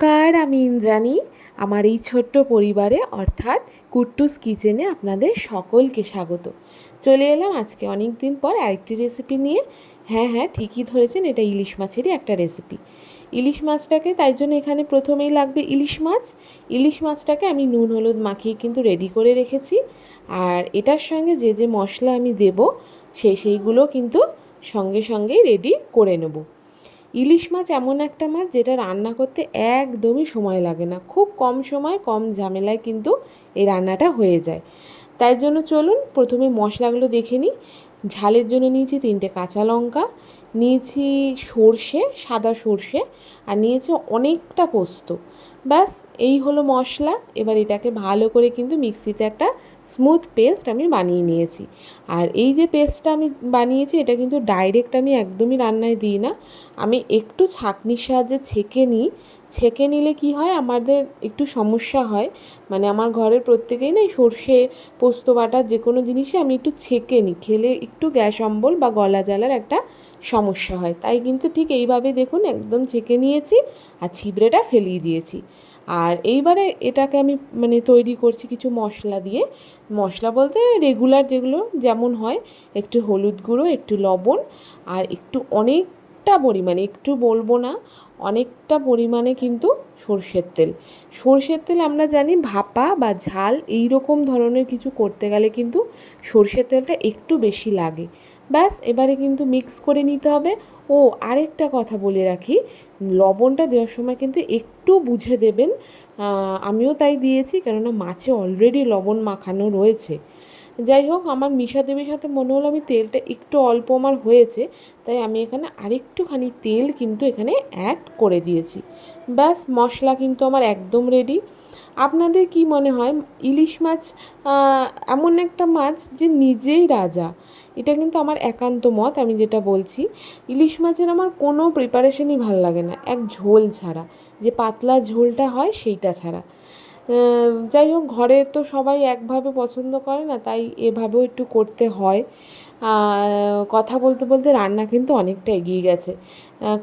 নমস্কার, আমি ইন্দ্রাণী। আমার এই ছোট্ট পরিবারে, অর্থাৎ কুট্টুস কিচেনে আপনাদের সকলকে স্বাগত। চলে এলাম আজকে অনেক দিন পর আরেকটি রেসিপি নিয়ে। হ্যাঁ হ্যাঁ ঠিকই ধরেছেন, এটা ইলিশ মাছেরই একটা রেসিপি ইলিশ মাছটাকে, তাই জন্য এখানে প্রথমেই লাগবে ইলিশ মাছ। ইলিশ মাছটাকে আমি নুন, হলুদ মাখিয়ে কিন্তু রেডি করে রেখেছি। আর এটার সঙ্গে যে যে মশলা আমি দেব সেই সেইগুলো কিন্তু সঙ্গে সঙ্গেই রেডি করে নেব। ইলিশ মাছ এমন একটা মাছ যেটা রান্না করতে একদমই সময় লাগে না। খুব কম সময়, কম ঝামেলায় কিন্তু এই রান্নাটা হয়ে যায়। তাই জন্য চলুন প্রথমে মশলাগুলো দেখে নিই। ঝালের জন্য নিয়েছি তিনটে কাঁচা লঙ্কা নিয়েছি সর্ষে, সাদা সর্ষে, আর নিয়েছি অনেকটা পোস্ত। ব্যাস, এই হলো মশলা। এবার এটাকে ভালো করে কিন্তু মিক্সিতে একটা স্মুথ পেস্ট আমি বানিয়ে নিয়েছি। আর এই যে পেস্টটা আমি বানিয়েছি, এটা কিন্তু ডাইরেক্ট আমি একদমই রান্নায় দিই না। আমি একটু ছাঁকনির সাহায্যে ছেঁকে নিই। ছেঁকে নিলে কি হয়, আমাদের একটু সমস্যা হয়। মানে আমার ঘরের প্রত্যেকেই না সর্ষে, পোস্ত বাটার যে কোনো জিনিসে আমি একটু ছেঁকে নিই। খেলে একটু গ্যাস অম্বল বা গলা জ্বালার একটা সমস্যা হয়। তাই কিন্তু ঠিক এইভাবে দেখুন একদম ছেঁকে নিয়েছি আর ছিবড়েটা ফেলিয়ে দিয়েছি। আর এইবারে এটাকে আমি মানে তৈরি করছি কিছু মশলা দিয়ে। মশলা বলতে রেগুলার যেগুলো যেমন হয়, একটু হলুদ গুঁড়ো, একটু লবণ আর একটু অনেকটা পরিমাণে, একটু বলব না, অনেকটা পরিমাণে কিন্তু সর্ষের তেল। সর্ষের তেল আমরা জানি ভাপা বা ঝাল এই রকম ধরনের কিছু করতে গেলে কিন্তু সর্ষের তেলটা একটু বেশি লাগে। ব্যাস, এবারে কিন্তু মিক্স করে নিতে হবে। ও, আরেকটা কথা বলে রাখি, লবণটা দেওয়ার সময় কিন্তু একটু বুঝে দেবেন। আমিও তাই দিয়েছি, কেননা মাছে অলরেডি লবণ মাখানো রয়েছে। যাই হোক, আমার মিশাতে সাথে মনে হলো আমি তেলটা একটু অল্প আমার হয়েছে, তাই আমি এখানে আরেকটুখানি তেল কিন্তু এখানে অ্যাড করে দিয়েছি। ব্যাস, মশলা কিন্তু আমার একদম রেডি আপনাদের কি মনে হয়, ইলিশ মাছ এমন একটা মাছ যে নিজেই রাজা? এটা কিন্তু আমার একান্ত মত, আমি যেটা বলছি। ইলিশ মাছের আমার কোনো প্রিপারেশনই ভালো লাগে না, এক ঝোল ছাড়া। যে পাতলা ঝোলটা হয়, সেইটা ছাড়া। যাই হোক, ঘরে তো সবাই একভাবে পছন্দ করে না, তাই এভাবেও একটু করতে হয়। কথা বলতে বলতে রান্না কিন্তু অনেকটা এগিয়ে গেছে।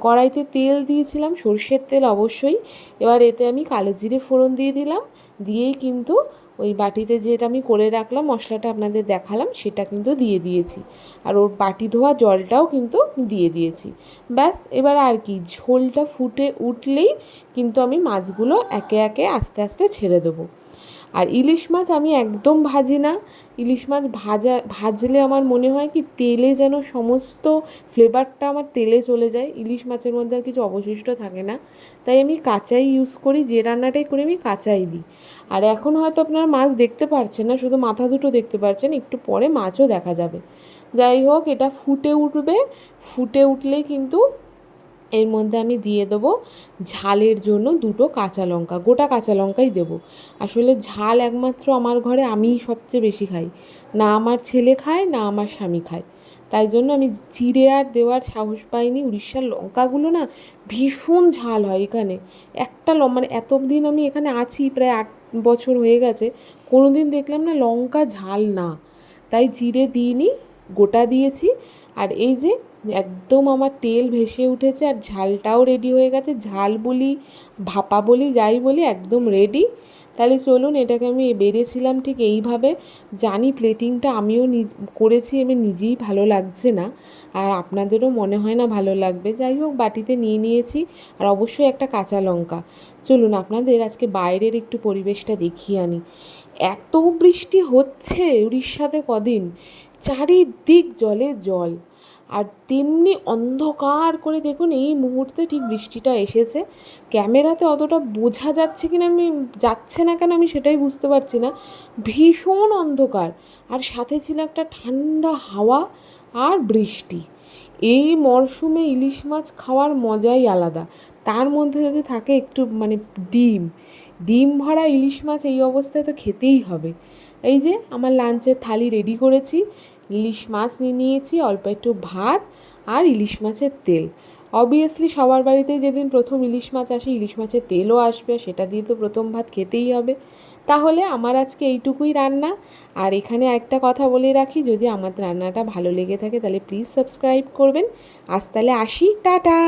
কড়াইতে তেল দিয়েছিলাম, সর্ষের তেল অবশ্যই। এবার এতে আমি কালো জিরে ফোড়ন দিয়ে দিলাম। দিয়েই কিন্তু ওই বাটিতে যেটা আমি করে রাখলাম, মশলাটা আপনাদের দেখালাম, সেটা কিন্তু দিয়ে দিয়েছি। আর ওর বাটি ধোয়া জলটাও কিন্তু দিয়ে দিয়েছি। ব্যাস, এবার আর কি, ঝোলটা ফুটে উঠলেই কিন্তু আমি মাছগুলো একে একে আস্তে আস্তে ছেড়ে দেবো। আর ইলিশ মাছ আমি একদম ভাজি না। ইলিশ মাছ ভাজা, ভাজলে আমার মনে হয় কি তেলে যেন সমস্ত ফ্লেভারটা আমার তেলে চলে যায়। ইলিশ মাছের মধ্যে আর কিছু অবশিষ্ট থাকে না। তাই আমি কাঁচাই ইউজ করি, যে রান্নাটাই করি আমি কাঁচাই দিই। আর এখন হয়তো আপনারা মাছ দেখতে পারছেন না, শুধু মাথা দুটো দেখতে পারছেন, একটু পরে মাছও দেখা যাবে। যাই হোক, এটা ফুটে উঠবে। ফুটে উঠলেই কিন্তু এর মধ্যে আমি দিয়ে দেবো ঝালের জন্য দুটো কাঁচা লঙ্কা, গোটা কাঁচা লঙ্কাই দেবো। আসলে ঝাল একমাত্র আমার ঘরে আমিই সবচেয়ে বেশি খাই। না আমার ছেলে খায়, না আমার স্বামী খায়। তাই জন্য আমি চিড়ে আর দেওয়ার সাহস পাইনি। উড়িষ্যার লঙ্কাগুলো না ভীষণ ঝাল হয় এখানে। একটা মানে এত দিন আমি এখানে আছি, প্রায় আট বছর হয়ে গেছে কোনো দিন দেখলাম না লঙ্কা ঝাল না। তাই জিরে দিইনি, গোটা দিয়েছি। আর এই যে একদম আমার তেল ভেসে উঠেছে আর ঝালটাও রেডি হয়ে গেছে। ঝাল বলি, ভাপা বলি, যাই বলি, একদম রেডি তাহলে চলুন, এটাকে আমি বেড়েছিলাম ঠিক এইভাবে। জানি প্লেটিংটা আমিও নিজ, করেছি আমি নিজেই ভালো লাগছে না। আর আপনাদেরও মনে হয় না ভালো লাগবে। যাই হোক, বাটিতে নিয়ে নিয়েছি আর অবশ্যই একটা কাঁচা লঙ্কা। চলুন, আপনাদের আজকে বাইরের একটু পরিবেশটা দেখিয়ে আনি। এত বৃষ্টি হচ্ছে উড়িষ্যাতে কদিন? চারিদিক জলে জল। আর তেমনি অন্ধকার করে দেখুন, এই মুহূর্তে ঠিক বৃষ্টিটা এসেছে। ক্যামেরাতে অতটা বোঝা যাচ্ছে কিনা আমি, যাচ্ছে না কেন আমি সেটাই বুঝতে পারছি না। ভীষণ অন্ধকার। আর সাথে ছিল একটা ঠান্ডা হাওয়া আর বৃষ্টি। এই মরশুমে ইলিশ মাছ খাওয়ার মজাই আলাদা। তার মধ্যে যদি থাকে একটু মানে ডিম। ডিম ভরা ইলিশ মাছ এই অবস্থায় তো খেতেই হবে। এই যে, আমার লাঞ্চের থালি রেডি করেছি। ইলিশ মাছ নিয়ে নিয়েছি, অল্প একটু ভাত আর ইলিশ মাছের তেল। অবভিয়াসলি সবার বাড়িতে যেদিন প্রথম ইলিশ মাছ আসে, ইলিশ মাছের তেলও আসবে, সেটা দিয়ে তো প্রথম ভাত খেতেই হবে। তাহলে আমার আজকে এইটুকুই রান্না। আর এখানে একটা কথা বলে রাখি, যদি আমার রান্নাটা ভালো লেগে থাকে তাহলে প্লিজ সাবস্ক্রাইব করবেন। আজ তাহলে আসি, টাটা!